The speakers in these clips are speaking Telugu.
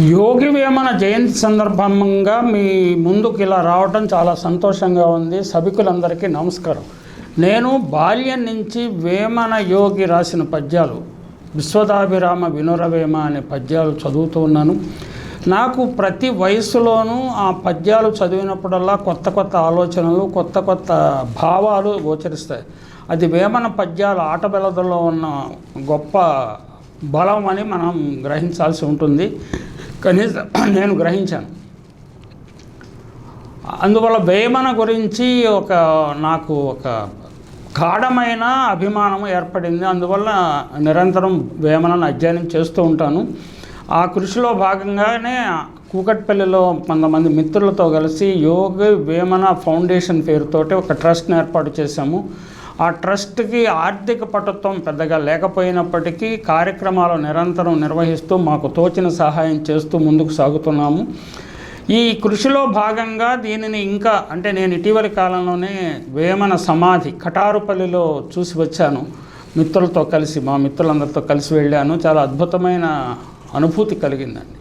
యోగి వేమన జయంతి సందర్భంగా మీ ముందుకు ఇలా రావడం చాలా సంతోషంగా ఉంది. సభికులందరికీ నమస్కారం. నేను బాల్యం నుంచి వేమన యోగి రాసిన పద్యాలు విశ్వదాభిరామ వినురవేమ అనే పద్యాలు చదువుతూ ఉన్నాను. నాకు ప్రతి వయసులోనూ ఆ పద్యాలు చదివినప్పుడల్లా కొత్త కొత్త ఆలోచనలు కొత్త కొత్త భావాలు గోచరిస్తాయి. అది వేమన పద్యాలు ఆటబెలదలో ఉన్న గొప్ప బలం అని మనం గ్రహించాల్సి ఉంటుంది. కనీసం నేను గ్రహించాను. అందువల్ల వేమన గురించి ఒక నాకు ఒక గాఢమైన అభిమానం ఏర్పడింది. అందువల్ల నిరంతరం వేమనను అధ్యయనం చేస్తూ ఉంటాను. ఆ కృషిలో భాగంగానే కూకట్పల్లిలో కొంతమంది మిత్రులతో కలిసి యోగ వేమన ఫౌండేషన్ పేరుతోటి ఒక ట్రస్ట్ని ఏర్పాటు చేశాము. ఆ ట్రస్ట్కి ఆర్థిక పటత్వం పెద్దగా లేకపోయినప్పటికీ కార్యక్రమాలు నిరంతరం నిర్వహిస్తూ మాకు తోచిన సహాయం చేస్తూ ముందుకు సాగుతున్నాము. ఈ కృషిలో భాగంగా దీనిని ఇంకా అంటే నేను ఇటీవలి కాలంలోనే వేమన సమాధి కటారుపల్లిలో చూసి వచ్చాను. మిత్రులతో కలిసి మా మిత్రులందరితో కలిసి వెళ్ళాను. చాలా అద్భుతమైన అనుభూతి కలిగిందండి.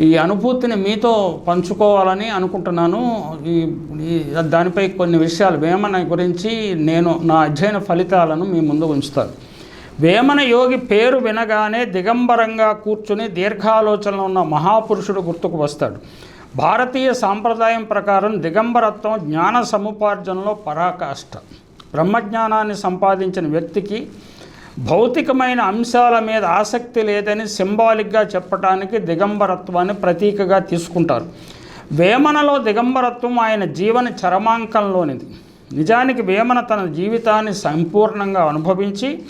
ఈ అనుభూతిని మీతో పంచుకోవాలని అనుకుంటున్నాను. ఈ దానిపై కొన్ని విషయాలు. వేమన గురించి నేను నా అధ్యయన ఫలితాలను మీ ముందు ఉంచుతాను. వేమన యోగి పేరు వినగానే దిగంబరంగా కూర్చుని దీర్ఘాలోచనలో ఉన్న మహాపురుషుడు గుర్తుకు వస్తాడు. భారతీయ సాంప్రదాయం ప్రకారం దిగంబరత్వం జ్ఞాన సముపార్జనలో పరాకాష్ట. బ్రహ్మజ్ఞానాన్ని సంపాదించిన వ్యక్తికి భౌతికమైన అంశాల మీద ఆసక్తి లేదని సింబాలిక్గా చెప్పటానికి దిగంబరత్వాన్ని ప్రతీకగా తీసుకుంటారు. వేమనలో దిగంబరత్వం ఆయన జీవన చరమాంకంలోనిది. నిజానికి వేమన తన జీవితాన్ని సంపూర్ణంగా అనుభవించి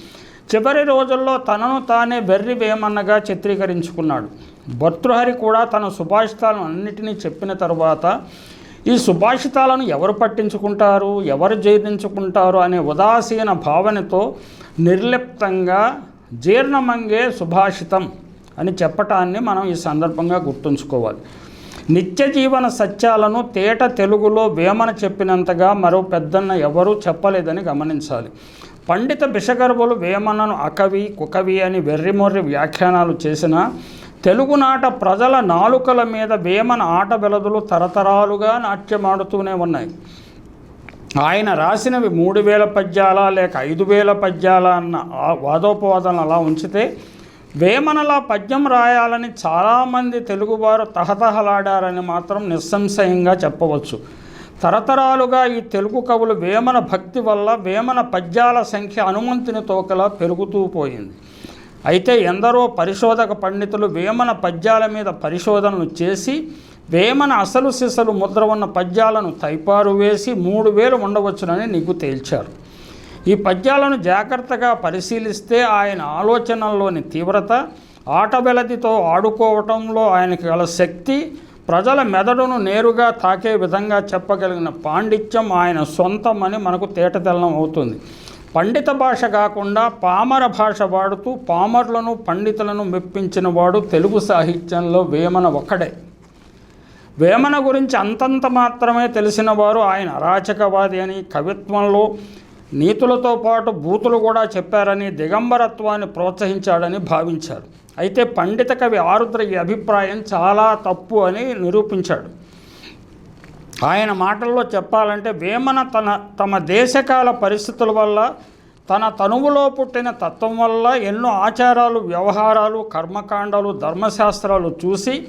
చివరి రోజుల్లో తనను తానే వెర్రి వేమన్నగా చిత్రీకరించుకున్నాడు. భర్తృహరి కూడా తన సుభాషితాలను అన్నిటినీ చెప్పిన తరువాత ఈ సుభాషితాలను ఎవరు పట్టించుకుంటారు? ఎవరు జీర్ణించుకుంటారు? అనే ఉదాసీన భావనతో నిర్లిప్తంగా జీర్ణమంగే సుభాషితం అని చెప్పటాన్ని మనం ఈ సందర్భంగా గుర్తుంచుకోవాలి. నిత్య జీవన సత్యాలను తేట తెలుగులో వేమన చెప్పినంతగా మరో పెద్దన్న ఎవరూ చెప్పలేదని గమనించాలి. పండిత బిషగర్భులు వేమనను అకవి కుకవి అని వెర్రిమొర్రి వ్యాఖ్యానాలు చేసిన తెలుగునాట ప్రజల నాలుకల మీద వేమన ఆట వెలదులు తరతరాలుగా నాట్యమాడుతూనే ఉన్నాయి. ఆయన రాసినవి మూడు వేల పద్యాల లేక ఐదు వేల పద్యాల అన్న వాదోపవాదాలను అలా ఉంచితే వేమనలా పద్యం రాయాలని చాలామంది తెలుగువారు తహతహలాడారని మాత్రం నిస్సంశయంగా చెప్పవచ్చు. తరతరాలుగా ఈ తెలుగు కవులు వేమన భక్తి వల్ల వేమన పద్యాల సంఖ్య అనుమంతిని తోకలా పెరుగుతూ పోయింది. అయితే ఎందరో పరిశోధక పండితులు వేమన పద్యాల మీద పరిశోధనలు చేసి వేమన అసలు సిసలు ముద్ర ఉన్న పద్యాలను తైపారు వేసి మూడు వేలు ఉండవచ్చునని నిగ్గు తేల్చారు. ఈ పద్యాలను జాగ్రత్తగా పరిశీలిస్తే ఆయన ఆలోచనల్లోని తీవ్రత ఆటబెలతితో ఆడుకోవటంలో ఆయనకి గల శక్తి ప్రజల మెదడును నేరుగా తాకే విధంగా చెప్పగలిగిన పాండిత్యం ఆయన సొంతమని మనకు తేటతెల్లం అవుతుంది. పండిత భాష కాకుండా పామర భాష వాడుతూ పామరులను పండితులను మెప్పించిన వాడు తెలుగు సాహిత్యంలో వేమన ఒక్కడే. వేమన గురించి అంతంత మాత్రమే తెలిసిన వారు ఆయన అరాచకవాది అని కవిత్వంలో నీతులతో పాటు బూతులు కూడా చెప్పారని దిగంబరత్వాన్ని ప్రోత్సహించాడని భావించారు. అయితే పండిత కవి ఆరుద్ర ఈ అభిప్రాయం చాలా తప్పు అని నిరూపించాడు. ఆయన మాటల్లో చెప్పాలంటే వేమన తన తమ దేశకాల పరిస్థితుల వల్ల తన తనువులో పుట్టిన తత్వం వల్ల ఎన్నో ఆచారాలు వ్యవహారాలు కర్మకాండాలు ధర్మశాస్త్రాలు చూసి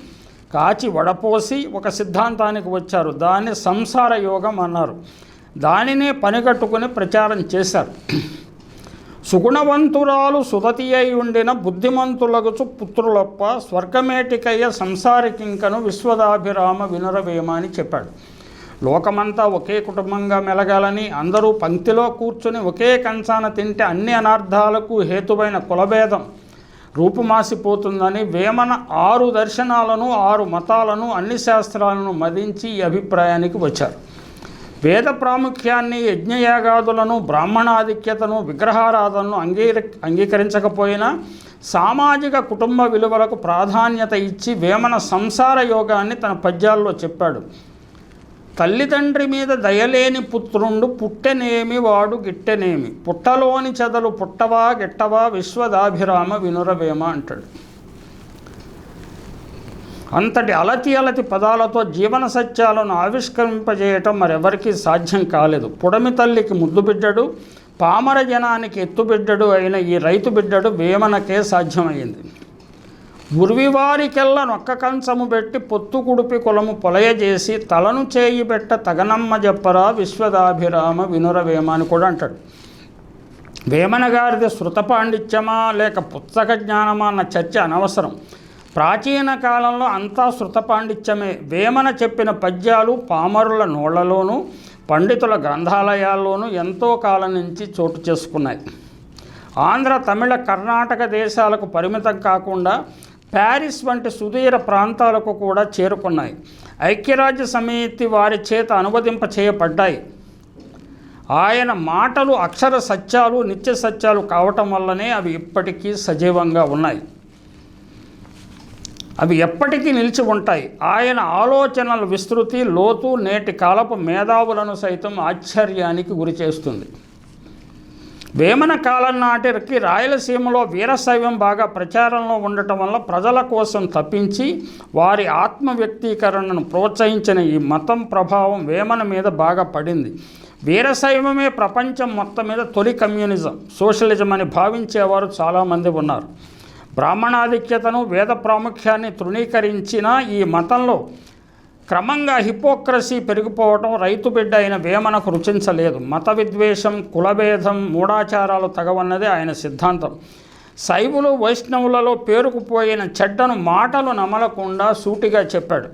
కాచి వడపోసి ఒక సిద్ధాంతానికి వచ్చారు. దాన్ని సంసార యోగం అన్నారు. దానినే పనిగట్టుకుని ప్రచారం చేశారు. సుగుణవంతురాలు సుదతి అయి ఉండిన బుద్ధిమంతులగుచు పుత్రులప్ప స్వర్గమేటికయ్య సంసారికింకను విశ్వదాభిరామ వినరవేమ అని చెప్పాడు. లోకమంతా ఒకే కుటుంబంగా మెలగాలని అందరూ పంక్తిలో కూర్చుని ఒకే కంచాన తింటే అన్ని అనార్థాలకు హేతువైన కులభేదం రూపుమాసిపోతుందని వేమన ఆరు దర్శనాలను ఆరు మతాలను అన్ని శాస్త్రాలను మదించి ఈ అభిప్రాయానికి వచ్చారు. వేద ప్రాముఖ్యాన్ని యజ్ఞయాగాదులను బ్రాహ్మణాధిక్యతను విగ్రహారాధనను అంగీర అంగీకరించకపోయినా సామాజిక కుటుంబ విలువలకు ప్రాధాన్యత ఇచ్చి వేమన సంసార యోగాన్ని తన పద్యాల్లో చెప్పాడు. తల్లిదండ్రి మీద దయలేని పుత్రుండు పుట్టెనేమి వాడు గిట్టెనేమి. పుట్టలోని చెదలు పుట్టవా గిట్టవా విశ్వదాభిరామ వినురవేమ అంటాడు. అంతటి అలతి అలతి పదాలతో జీవన సత్యాలను ఆవిష్కరింపజేయటం మరెవరికీ సాధ్యం కాలేదు. పుడమి తల్లికి ముద్దు బిడ్డడు పామర జనానికి ఎత్తుబిడ్డడు అయిన ఈ రైతు బిడ్డడు వేమనకే సాధ్యమైంది ఉరివివారికెల్ల నొక్క కంచము పెట్టి పొత్తు కుడిపి కులము పొలయజేసి తలను చేయి పెట్ట తగనమ్మ జప్పరా విశ్వదాభిరామ వినురవేమ అని కూడా అంటాడు. వేమన గారిది శృత పాండిత్యమా లేక పుస్తక జ్ఞానమా అన్న చర్చ అనవసరం. ప్రాచీన కాలంలో అంతా శృత పాండిత్యమే. వేమన చెప్పిన పద్యాలు పామరుల నోళ్ళలోనూ పండితుల గ్రంథాలయాల్లోనూ ఎంతో కాలం నుంచి చోటు చేసుకున్నాయి. ఆంధ్ర తమిళ కర్ణాటక దేశాలకు పరిమితం కాకుండా ప్యారిస్ వంటి సుదూర ప్రాంతాలకు కూడా చేరుకున్నాయి. ఐక్యరాజ్య సమితి వారి చేత అనువదింప చేయబడ్డాయి. ఆయన మాటలు అక్షర సత్యాలు నిత్య సత్యాలు కావటం వల్లనే అవి ఇప్పటికీ సజీవంగా ఉన్నాయి. అవి ఎప్పటికీ నిలిచి ఉంటాయి. ఆయన ఆలోచనల విస్తృతి లోతు నేటి కాలపు మేధావులను సైతం ఆశ్చర్యానికి గురి చేస్తుంది వేమన కాలం నాటికి రాయలసీమలో వీరశైవం బాగా ప్రచారంలో ఉండటం వల్ల ప్రజల కోసం తప్పించి వారి ఆత్మ వ్యక్తీకరణను ప్రోత్సహించిన ఈ మతం ప్రభావం వేమన మీద బాగా పడింది. వీరశైవమే ప్రపంచం మొత్తం మీద తొలి కమ్యూనిజం సోషలిజం అని భావించేవారు చాలామంది ఉన్నారు. బ్రాహ్మణాధిక్యతను వేద ప్రాముఖ్యాన్ని తృణీకరించిన ఈ మతంలో క్రమంగా హిపోక్రసీ పెరిగిపోవటం రైతు బిడ్డ అయిన వేమనకు రుచించలేదు. మత విద్వేషం కులభేదం మూఢాచారాలు తగవన్నదే ఆయన సిద్ధాంతం. శైవులు వైష్ణవులలో పేరుకుపోయిన చెడ్డను మాటలు నమలకుండా సూటిగా చెప్పాడు.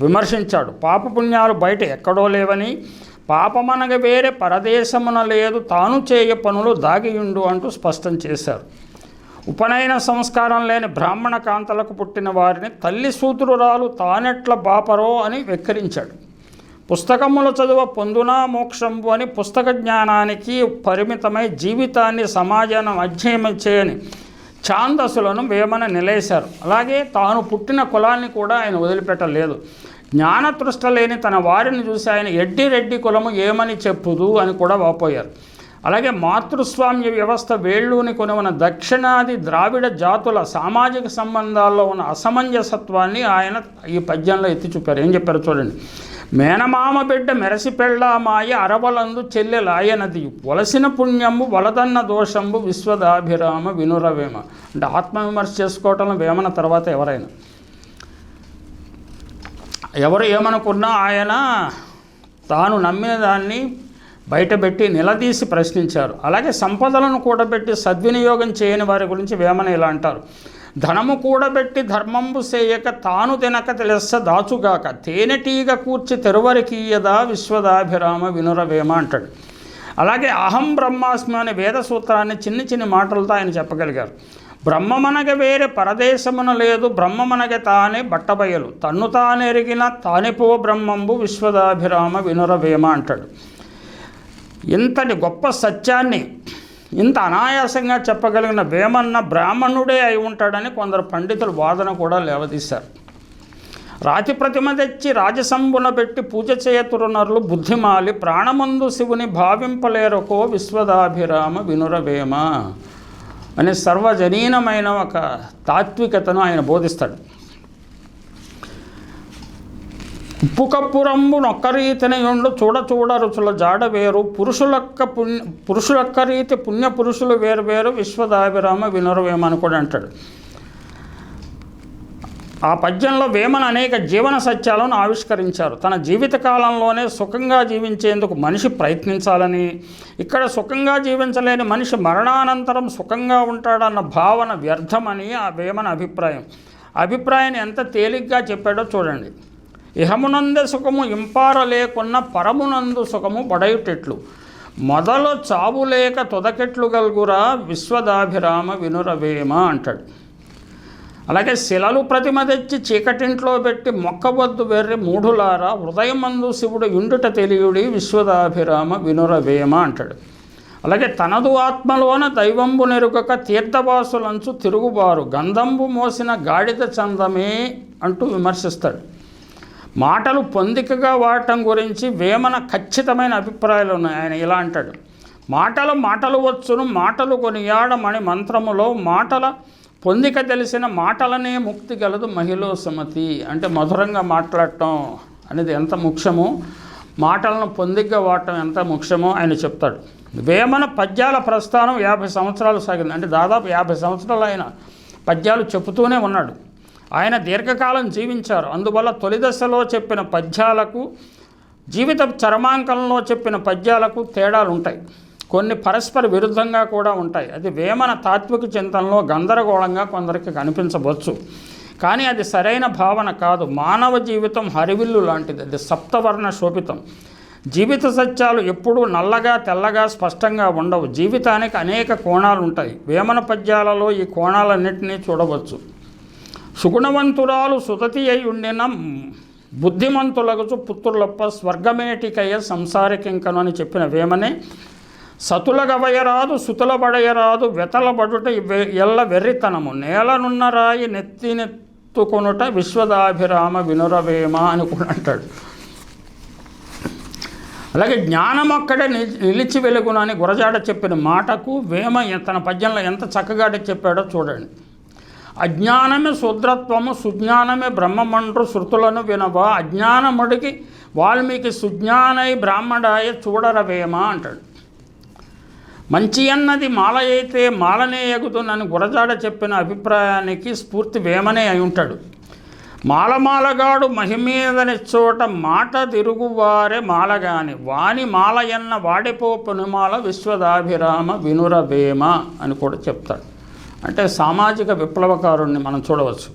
విమర్శించాడు. పాపపుణ్యాలు బయట ఎక్కడో లేవని పాపమనగ వేరే పరదేశమున లేదు తాను చేయ పనులు దాగియుండు అంటూ స్పష్టం చేశారు. ఉపనయన సంస్కారం లేని బ్రాహ్మణ కాంతలకు పుట్టిన వారిని తల్లి సూత్రురాలు తానెట్ల బాపరో అని వెక్కిరించాడు. పుస్తకముల చదువ పొందునా మోక్షంబు అని పుస్తక జ్ఞానానికి పరిమితమై జీవితాన్ని సమాజాన్ని అధ్యయనం చేయని ఛాందసులను వేమన నిలేశారు. అలాగే తాను పుట్టిన కులాన్ని కూడా ఆయన వదిలిపెట్టలేదు. జ్ఞానతృష్ట లేని తన వారిని చూసి ఆయన ఎడ్డి రెడ్డి కులము ఏమని చెప్పుదు అని కూడా వాపోయారు. అలాగే మాతృస్వామ్య వ్యవస్థ వేళ్ళూని కొని ఉన్న దక్షిణాది ద్రావిడ జాతుల సామాజిక సంబంధాల్లో ఉన్న అసమంజసత్వాన్ని ఆయన ఈ పద్యంలో ఎత్తి చూపారు. ఏం చెప్పారు చూడండి. మేనమామ బిడ్డ మెరసి పెళ్ళామాయ అరవలందు చెల్లెలాయనది వలసిన పుణ్యము వలదన్న దోషంబు విశ్వదాభిరామ వినురవేమ. అంటే ఆత్మవిమర్శ చేసుకోవటంలో వేమన తర్వాత ఎవరైనా. ఎవరు ఏమనుకున్నా ఆయన తాను నమ్మిన దాన్ని బయటపెట్టి నిలదీసి ప్రశ్నించారు. అలాగే సంపదలను కూడబెట్టి సద్వినియోగం చేయని వారి గురించి వేమన ఇలా అంటారు. ధనము కూడబెట్టి ధర్మంబు చేయక తాను తినక తెలుస్స దాచుగాక తేనెటీగ కూర్చి తెరువరికీయదా విశ్వదాభిరామ వినురవేమ అంటాడు. అలాగే అహం బ్రహ్మాస్మి అనే వేద సూత్రాన్ని చిన్ని చిన్ని మాటలతో ఆయన చెప్పగలిగారు. బ్రహ్మమనగ వేరే పరదేశమున లేదు బ్రహ్మమనగ తానే బట్టబయలు. తన్ను తానెరిగిన తానిపో బ్రహ్మంబు విశ్వదాభిరామ వినురవేమ అంటాడు. ఇంతటి గొప్ప సత్యాన్ని ఇంత అనాయాసంగా చెప్పగలిగిన వేమన్న బ్రాహ్మణుడే అయి ఉంటాడని కొందరు పండితులు వాదన కూడా లేవదీశారు. రాతి ప్రతిమ తెచ్చి రాజసంబున పెట్టి పూజ చేయతురునరులు బుద్ధిమాలి ప్రాణమందు శివుని భావింపలేరకో విశ్వదాభిరామ వినురవేమ అనే సర్వజనీనమైన ఒక తాత్వికతను ఆయన బోధిస్తాడు. ఉప్పు నొక్కరీతినయుండు చూడ చూడ రుచుల జాడ వేరు. పురుషులొక్క పుణ్య పురుషులొక్క రీతి పుణ్య పురుషులు వేరు వేరు. విశ్వదాభిరామ వినురవేమ వేమని కూడా అంటాడు. ఆ పద్యంలో వేమన అనేక జీవన సత్యాలను ఆవిష్కరించారు. తన జీవితకాలంలోనే సుఖంగా జీవించేందుకు మనిషి ప్రయత్నించాలని ఇక్కడ సుఖంగా జీవించలేని మనిషి మరణానంతరం సుఖంగా ఉంటాడన్న భావన వ్యర్థమని ఆ వేమన అభిప్రాయం. అభిప్రాయాన్ని ఎంత తేలిగ్గా చెప్పాడో చూడండి. ఇహమునంద సుఖము ఇంపార లేకున్న పరమునందు సుఖము పడయుటెట్లు. మొదలు చావు లేక తొదకెట్లు గల్గురా విశ్వదాభిరామ వినురవేమ అంటాడు. అలాగే శిలలు ప్రతిమ తెచ్చి చీకటింట్లో పెట్టి మొక్కబొద్దు వెర్రి మూఢులారా హృదయమందు శివుడు ఇండుట తెలియుడి విశ్వదాభిరామ వినురవేమ అంటాడు. అలాగే తనదు ఆత్మలోన దైవంబు నెరుగక తీర్థవాసులంచు తిరుగుబారు. గంధంబు మోసిన గాడిద చందమే అంటూ విమర్శిస్తాడు. మాటలు పొందికగా వాడటం గురించి వేమన ఖచ్చితమైన అభిప్రాయాలు ఉన్నాయి. ఆయన ఇలా అంటాడు. మాటలు మాటలు వచ్చును మాటలు కొనియాడమని మంత్రములో మాటల పొందిక తెలిసిన మాటలనే ముక్తి గలదు మహిళ సమతి. అంటే మధురంగా మాట్లాడటం అనేది ఎంత ముఖ్యమో మాటలను పొందిగ్గా వాడటం ఎంత ముఖ్యమో ఆయన చెప్తాడు. వేమన పద్యాల ప్రస్థానం యాభై సంవత్సరాలు సాగింది. అంటే దాదాపు యాభై సంవత్సరాలు ఆయన పద్యాలు చెబుతూనే ఉన్నాడు. ఆయన దీర్ఘకాలం జీవించారు. అందువల్ల తొలి దశలో చెప్పిన పద్యాలకు జీవిత చరమాంకంలో చెప్పిన పద్యాలకు తేడాలు ఉంటాయి కొన్ని పరస్పర విరుద్ధంగా కూడా ఉంటాయి. అది వేమన తాత్విక చింతనలో గందరగోళంగా కొందరికి కనిపించవచ్చు. కానీ అది సరైన భావన కాదు. మానవ జీవితం హరివిల్లు లాంటిది. అది సప్తవర్ణ శోభితం. జీవిత సత్యాలు ఎప్పుడూ నల్లగా తెల్లగా స్పష్టంగా ఉండవు. జీవితానికి అనేక కోణాలు ఉంటాయి వేమన పద్యాలలో ఈ కోణాలన్నింటినీ చూడవచ్చు. సుగుణవంతురాలు సుతతి అయి ఉండిన. బుద్ధిమంతులగుచు పుత్రులప్ప స్వర్గమేటికయ్య సంసారికింకను అని చెప్పిన వేమనే సతులగవయరాదు సుతులబడయరాదు వెతలబడుట ఎల్ల వెర్రితనము నేలనున్న రాయి నెత్తినెత్తుకొనుట విశ్వదాభిరామ వినురవేమ అని కూడా అంటాడు. అలాగే జ్ఞానం అక్కడే నిలిచి వెలుగునని అని గురజాడ చెప్పిన మాటకు వేమ తన పద్యంలో ఎంత చక్కగా చెప్పాడో చూడండి. అజ్ఞానమే శూద్రత్వము సుజ్ఞానమే బ్రహ్మమండ్రు శృతులను వినవా? అజ్ఞానముడికి వాల్మీకి సుజ్ఞానై బ్రాహ్మడాయ చూడరవేమ అంటాడు. మంచి అన్నది మాల అయితే మాలనే ఎగుతుందని గురజాడ చెప్పిన అభిప్రాయానికి స్ఫూర్తి వేమనే అయి ఉంటాడు. మాలమాలగాడు మహిమీదని చోట మాట తిరుగువారే మాలగాని వాని మాలయన్న వాడిపోపు నిమాల విశ్వదాభిరామ వినురవేమ అని కూడా చెప్తాడు. అంటే సామాజిక విప్లవకారుణ్ణి మనం చూడవచ్చు.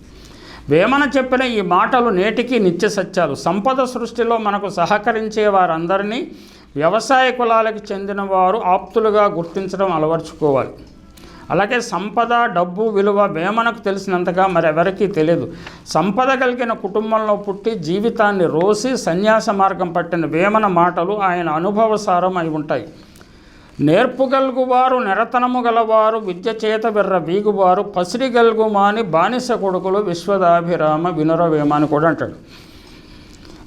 వేమన చెప్పిన ఈ మాటలు నేటికి నిత్య సత్యాలు. సంపద సృష్టిలో మనకు సహకరించే వారందరినీ వ్యవసాయ కులాలకు చెందిన వారు ఆప్తులుగా గుర్తించడం అలవర్చుకోవాలి. అలాగే సంపద డబ్బు విలువ వేమనకు తెలిసినంతగా మరెవరికీ తెలియదు సంపద కలిగిన కుటుంబంలో పుట్టి జీవితాన్ని రోసి సన్యాస మార్గం పట్టిన వేమన మాటలు ఆయన అనుభవసారం అయి ఉంటాయి. నేర్పుగలుగువారు నిరతనము గలవారు విద్య చేత విర్ర వీగువారు పసిడి గలుగుమాని బానిస కొడుకులు విశ్వదాభిరామ వినురవేమ అని కూడా అంటాడు.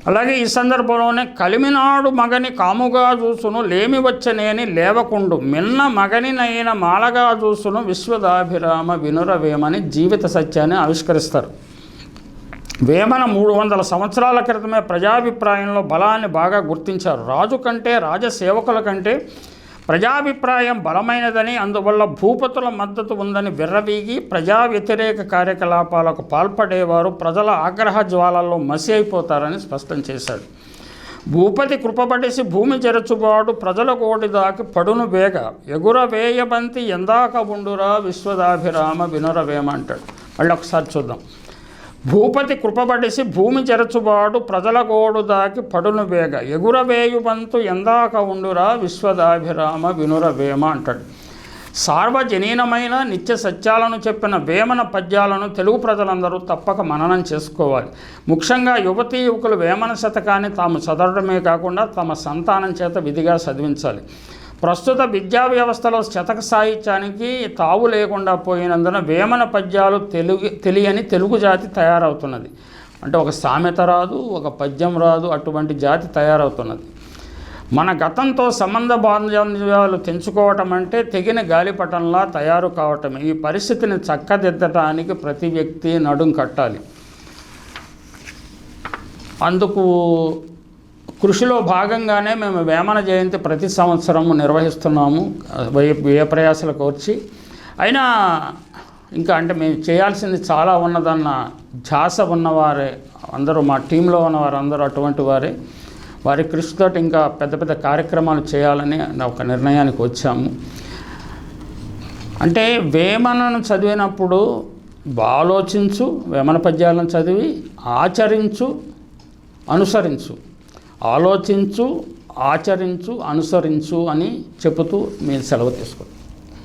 అలాగే ఈ సందర్భంలోనే కలిమినాడు మగని కాముగా చూసును లేమి వచ్చనేని లేవకుండు మిన్న మగనినైన మాలగా చూసును విశ్వదాభిరామ వినురవేమని జీవిత సత్యాన్ని ఆవిష్కరిస్తారు. వేమన మూడు వందల సంవత్సరాల క్రితమే ప్రజాభిప్రాయంలో బలాన్ని బాగా గుర్తించారు. రాజు కంటే రాజసేవకుల కంటే ప్రజాభిప్రాయం బలమైనదని అందువల్ల భూపతుల మద్దతు ఉందని విర్రవీగి ప్రజా వ్యతిరేక కార్యకలాపాలకు పాల్పడేవారు ప్రజల ఆగ్రహ జ్వాలల్లో మసి అయిపోతారని స్పష్టం చేశాడు. భూపతి కృపపడిసి భూమి జరచుబాటు ప్రజల కోటి దాకి పడును వేగ. ఎగుర వేయబంతి ఎందాక ఉండురా విశ్వదాభిరామ వినురవేమంటాడు మళ్ళీ ఒకసారి చూద్దాం. భూపతి కృపబడిసి భూమి చెరచుబాడు ప్రజల గోడు దాకి పడును వేగ. ఎగురవేయుబంతు ఎందాక ఉండురా విశ్వదాభిరామ వినురవేమ అంటాడు. సార్వజనీనమైన నిత్య సత్యాలను చెప్పిన వేమన పద్యాలను తెలుగు ప్రజలందరూ తప్పక మననం చేసుకోవాలి. ముఖ్యంగా యువతీ యువకులు వేమన శతకాన్ని తాము చదవడమే కాకుండా తమ సంతానం చేత విధిగా చదివించాలి. ప్రస్తుత విద్యా వ్యవస్థలో శతక సాహిత్యానికి తావు లేకుండా పోయినందున వేమన పద్యాలు తెలుగు తెలియని తెలుగు జాతి తయారవుతున్నది. అంటే ఒక సామెత రాదు ఒక పద్యం రాదు అటువంటి జాతి తయారవుతున్నది. మన గతంతో సంబంధ బాంధవ్యాలు తెంచుకోవటం అంటే తెగిన గాలిపటంలా తయారు కావటమే ఈ పరిస్థితిని చక్కదిద్దటానికి ప్రతి వ్యక్తి నడుం కట్టాలి. అందుకు కృషిలో భాగంగానే మేము వేమన జయంతి ప్రతి సంవత్సరము నిర్వహిస్తున్నాము. వే- వ్యయ ప్రయాసలకు వచ్చి. అయినా ఇంకా అంటే మేము చేయాల్సింది చాలా ఉన్నదన్న ధ్యాస ఉన్నవారే అందరూ మా టీంలో ఉన్నవారు అందరూ అటువంటి వారే. వారి కృషితో ఇంకా పెద్ద పెద్ద కార్యక్రమాలు చేయాలని ఒక నిర్ణయానికి వచ్చాము. అంటే వేమనను చదివినప్పుడు ఆలోచించు వేమన పద్యాలను చదివి ఆచరించు అనుసరించు. ఆలోచించు ఆచరించు అనుసరించు అని చెబుతూ మీరు సెలవు తీసుకోండి.